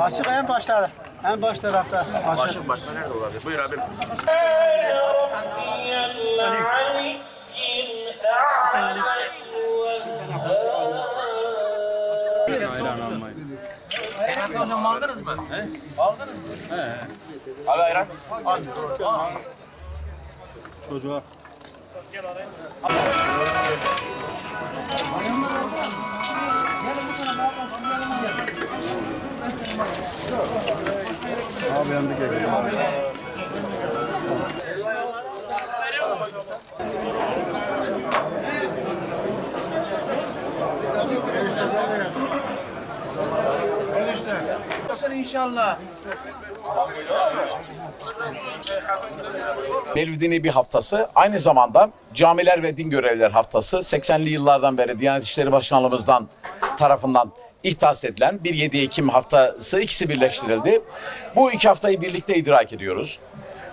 Açık en başta. En baş tarafta. Açık. Başka başka nerede olabilir? Buyur abi. Hocam aldınız mı? Aldınız mı? Abi ayran. Abi yandı inşallah. Mevlid-i Nebi haftası aynı zamanda camiler ve din görevliler haftası 80'li yıllardan beri Diyanet İşleri Başkanlığımızdan tarafından ihtas edilen bir 7 Ekim haftası ikisi birleştirildi. Bu iki haftayı birlikte idrak ediyoruz.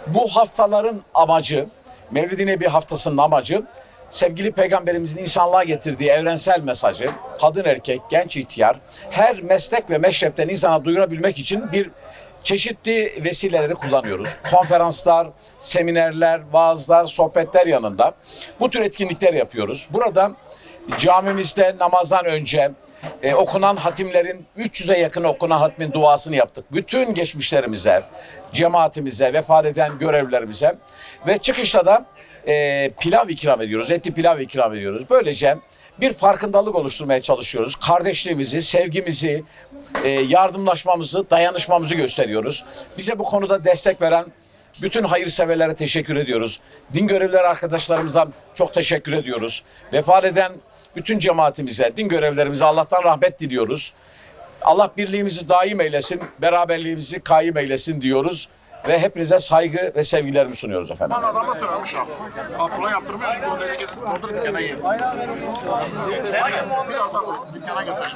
Bu haftaların amacı, Mevlid-i Nebi haftasının amacı sevgili peygamberimizin insanlığa getirdiği evrensel mesajı kadın erkek, genç ihtiyar her meslek ve meşrepten insana duyurabilmek için bir çeşitli vesileleri kullanıyoruz. Konferanslar, seminerler, vaazlar, sohbetler yanında bu tür etkinlikler yapıyoruz. Burada camimizde namazdan önce e, okunan hatimlerin 300'e yakın okunan hatmin duasını yaptık. Bütün geçmişlerimize, cemaatimize, vefat eden görevlilerimize ve çıkışta da e, pilav ikram ediyoruz. Etli pilav ikram ediyoruz. Böylece bir farkındalık oluşturmaya çalışıyoruz. Kardeşliğimizi, sevgimizi, e, yardımlaşmamızı, dayanışmamızı gösteriyoruz. Bize bu konuda destek veren bütün hayırseverlere teşekkür ediyoruz. Din görevlileri arkadaşlarımıza çok teşekkür ediyoruz. Vefat eden bütün cemaatimize, din görevlerimize Allah'tan rahmet diliyoruz. Allah birliğimizi daim eylesin, beraberliğimizi kaim eylesin diyoruz. Ve hepinize saygı ve sevgilerimi sunuyoruz efendim. Adama sorarmış abi. Abdullah yaptırmıyor. Dedi ki doldur dükkana yiyin. Biraz daha koy, dükkana götür.